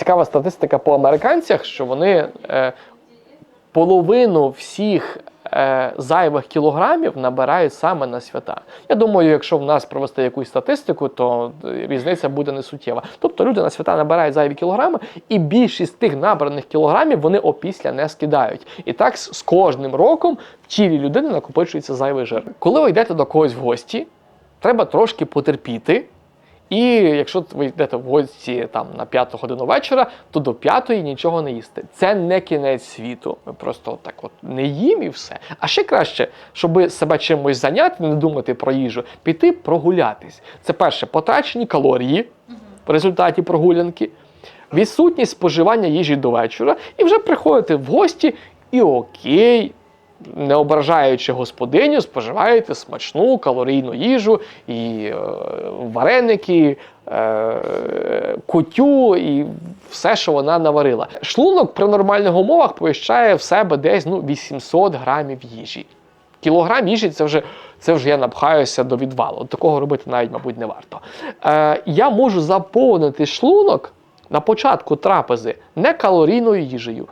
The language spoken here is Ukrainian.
цікава статистика по американцях, що вони е, половину всіх е, зайвих кілограмів набирають саме на свята. Я думаю, якщо в нас провести якусь статистику, то е, різниця буде не суттєва. Тобто люди на свята набирають зайві кілограми, і більшість тих набраних кілограмів вони опісля не скидають. І так з кожним роком в тілі людини накопичується зайвий жир. Коли ви йдете до когось в гості, треба трошки потерпіти. І якщо ви йдете в гості там на п'яту годину вечора, то до п'ятої нічого не їсти. Це не кінець світу. Ви просто так от не їм і все. А ще краще, щоб себе чимось зайняти, не думати про їжу, піти прогулятись. Це перше, потрачені калорії в результаті прогулянки, відсутність споживання їжі до вечора, і вже приходите в гості, і окей, не ображаючи господиню, споживаєте смачну калорійну їжу і е, вареники, е, кутю і все, що вона наварила. Шлунок при нормальних умовах поміщає в себе десь ну, 800 грамів їжі. Кілограм їжі це вже, це вже я напхаюся до відвалу. Такого робити навіть, мабуть, не варто. Е, я можу заповнити шлунок на початку трапези не калорійною їжею,